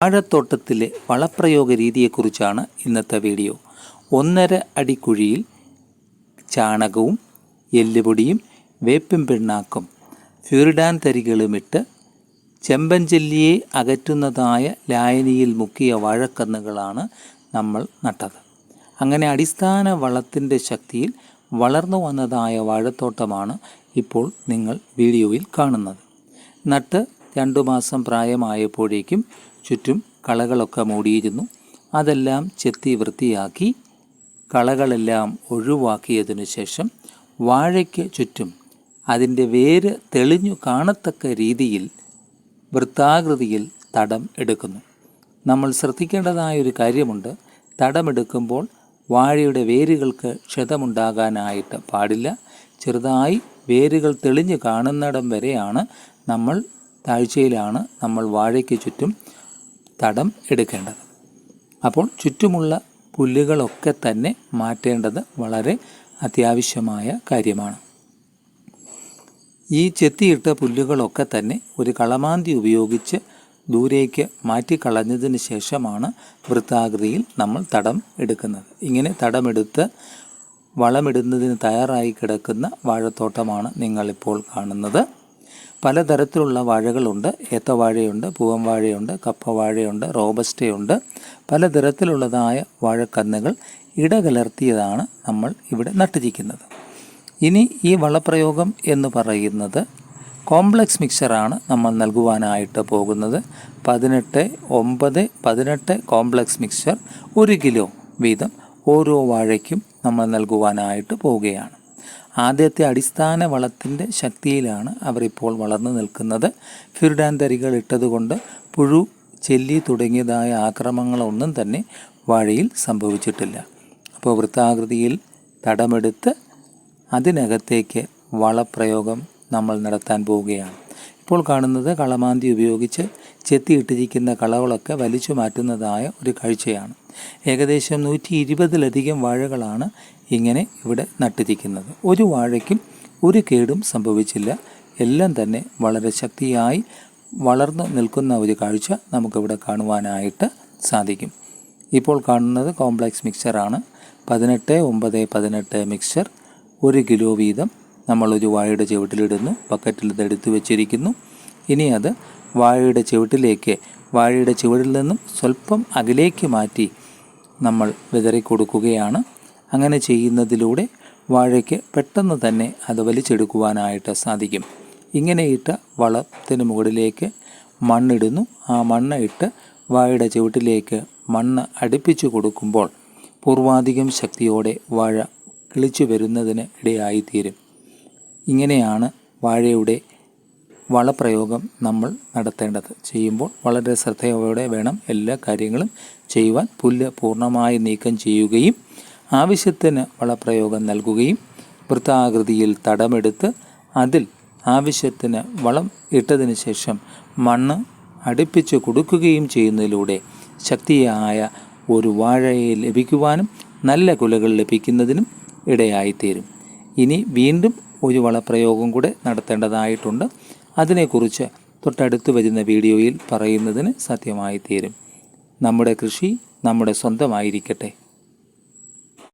വാഴത്തോട്ടത്തിലെ വളപ്രയോഗ രീതിയെക്കുറിച്ചാണ് ഇന്നത്തെ വീഡിയോ. ഒന്നര അടി കുഴിയിൽ ചാണകവും എല്ലുപൊടിയും വേപ്പിൻ പിണ്ണാക്കും ഫ്യൂരിഡാൻ തരികളുമിട്ട് ചെമ്പഞ്ചെല്ലിയെ അകറ്റുന്നതായ ലായനിയിൽ മുക്കിയ വാഴക്കന്നുകളാണ് നമ്മൾ നട്ടത്. അങ്ങനെ അടിസ്ഥാന വളത്തിന്റെ ശക്തിയിൽ വളർന്നു വന്നതായ വാഴത്തോട്ടമാണ് ഇപ്പോൾ നിങ്ങൾ വീഡിയോയിൽ കാണുന്നത്. നട്ട് രണ്ടു മാസം പ്രായമായപ്പോഴേക്കും ചുറ്റും കളകളൊക്കെ മൂടിയിരുന്നു. അതെല്ലാം ചെത്തി വൃത്തിയാക്കി കളകളെല്ലാം ഒഴിവാക്കിയതിനു ശേഷം വാഴയ്ക്ക് ചുറ്റും അതിന്റെ വേര് തെളിഞ്ഞു കാണത്തക്ക രീതിയിൽ വൃത്താകൃതിയിൽ തടം എടുക്കുന്നു. നമ്മൾ ശ്രദ്ധിക്കേണ്ടതായൊരു കാര്യമുണ്ട്. തടമെടുക്കുമ്പോൾ വാഴയുടെ വേരുകൾക്ക് ക്ഷതമുണ്ടാകാനായിട്ട് പാടില്ല. ചെറുതായി വേരുകൾ തെളിഞ്ഞു കാണുന്നിടം വരെയാണ് നമ്മൾ താഴ്ചയിലാണ് നമ്മൾ വാഴയ്ക്ക് ചുറ്റും തടം എടുക്കേണ്ടത്. അപ്പോൾ ചുറ്റുമുള്ള പുല്ലുകളൊക്കെ തന്നെ മാറ്റേണ്ടത് വളരെ അത്യാവശ്യമായ കാര്യമാണ്. ഈ ചെത്തിയിട്ട പുല്ലുകളൊക്കെ തന്നെ ഒരു കളമാന്തി ഉപയോഗിച്ച് ദൂരേക്ക് മാറ്റിക്കളഞ്ഞതിന് ശേഷമാണ് വൃത്താകൃതിയിൽ നമ്മൾ തടം എടുക്കുന്നത്. ഇങ്ങനെ തടമെടുത്ത് വളമിടുന്നതിന് തയ്യാറായി കിടക്കുന്ന വാഴത്തോട്ടമാണ് നിങ്ങളിപ്പോൾ കാണുന്നത്. പലതരത്തിലുള്ള വാഴകളുണ്ട്. ഏത്തവാഴയുണ്ട് പൂവൻ വാഴയുണ്ട് കപ്പ വാഴയുണ്ട് റോബസ്റ്റയുണ്ട്. പലതരത്തിലുള്ളതായ വാഴക്കന്നുകൾ ഇടകലർത്തിയതാണ് നമ്മൾ ഇവിടെ നട്ടിരിക്കുന്നത്. ഇനി ഈ വളപ്രയോഗം എന്ന് പറയുന്നത് കോംപ്ലക്സ് മിക്സറാണ് നമ്മൾ നൽകുവാനായിട്ട് പോകുന്നത്. പതിനെട്ട് ഒമ്പത് പതിനെട്ട് കോംപ്ലക്സ് മിക്സർ ഒരു കിലോ വീതം ഓരോ വാഴയ്ക്കും നമ്മൾ നൽകുവാനായിട്ട് പോവുകയാണ്. ആദ്യത്തെ അടിസ്ഥാന വളത്തിന്റെ ശക്തിയിലാണ് അവരിപ്പോൾ വളർന്നു നിൽക്കുന്നത്. ഫിർഡാൻ തരികൾ ഇട്ടതുകൊണ്ട് പുഴു ചെല്ലി തുടങ്ങിയതായ ആക്രമണങ്ങളൊന്നും തന്നെ വാഴയിൽ സംഭവിച്ചിട്ടില്ല. അപ്പോൾ വൃത്താകൃതിയിൽ തടമെടുത്ത് അതിനകത്തേക്ക് വളപ്രയോഗം നമ്മൾ നടത്താൻ പോവുകയാണ്. ഇപ്പോൾ കാണുന്നത് കളമാന്തി ഉപയോഗിച്ച് ചെത്തിയിട്ടിരിക്കുന്ന കളകളൊക്കെ വലിച്ചു മാറ്റുന്നതായ ഒരു കാഴ്ചയാണ്. ഏകദേശം നൂറ്റി ഇരുപതിലധികം വാഴകളാണ് ഇങ്ങനെ ഇവിടെ നട്ടിരിക്കുന്നത്. ഒരു വാഴയ്ക്കും ഒരു കേടും സംഭവിച്ചില്ല. എല്ലാം തന്നെ വളരെ ശക്തിയായി വളർന്നു നിൽക്കുന്ന ഒരു കാഴ്ച നമുക്കിവിടെ കാണുവാനായിട്ട് സാധിക്കും. ഇപ്പോൾ കാണുന്നത് കോംപ്ലക്സ് മിക്സറാണ് പതിനെട്ട് ഒമ്പത് പതിനെട്ട് മിക്സർ ഒരു കിലോ വീതം. നമ്മളൊരു വാഴയുടെ ചുവട്ടിലിടുന്നു ബക്കറ്റിൽ ഇത് എടുത്തു വെച്ചിരിക്കുന്നു. ഇനി അത് വാഴയുടെ ചുവട്ടിലേക്ക് വാഴയുടെ ചുവടിൽ നിന്നും സ്വല്പം അകലേക്ക് മാറ്റി നമ്മൾ വിതറി കൊടുക്കുകയാണ് അങ്ങനെ ചെയ്യുന്നതിലൂടെ വാഴയ്ക്ക് പെട്ടെന്ന് തന്നെ അത് വലിച്ചെടുക്കുവാനായിട്ട് സാധിക്കും. ഇങ്ങനെ ഇട്ട വളത്തിന് മുകളിലേക്ക് മണ്ണിടുന്നു. ആ മണ്ണ് ഇട്ട് വാഴയുടെ ചുവട്ടിലേക്ക് മണ്ണ് അടുപ്പിച്ചു കൊടുക്കുമ്പോൾ പൂർവാധികം ശക്തിയോടെ വാഴ കിളിച്ചു വരുന്നതിന് ഇടയായിത്തീരും. ഇങ്ങനെയാണ് വാഴയുടെ വളപ്രയോഗം നമ്മൾ നടത്തേണ്ടത്. ചെയ്യുമ്പോൾ വളരെ ശ്രദ്ധയോടെ വേണം എല്ലാ കാര്യങ്ങളും ചെയ്യുവാൻ. പുല്ല് പൂർണമായി നീക്കം ചെയ്യുകയും ആവശ്യത്തിന് വളപ്രയോഗം നൽകുകയും വൃത്താകൃതിയിൽ തടമെടുത്ത് അതിൽ ആവശ്യത്തിന് വളം ഇട്ടതിന് ശേഷം മണ്ണ് അടുപ്പിച്ച് കൊടുക്കുകയും ചെയ്യുന്നതിലൂടെ ശക്തിയായ ഒരു വാഴയെ ലഭിക്കുവാനും നല്ല കുലകൾ ലഭിക്കുന്നതിനും ഇടയായിത്തീരും. ഇനി വീണ്ടും ഒരു വളപ്രയോഗം കൂടെ നടത്തേണ്ടതായിട്ടുണ്ട്. അതിനെക്കുറിച്ച് തൊട്ടടുത്ത് വരുന്ന വീഡിയോയിൽ പറയുന്നതിന് സത്യമായി തീരും നമ്മുടെ കൃഷി നമ്മുടെ സ്വന്തമായിരിക്കട്ടെ.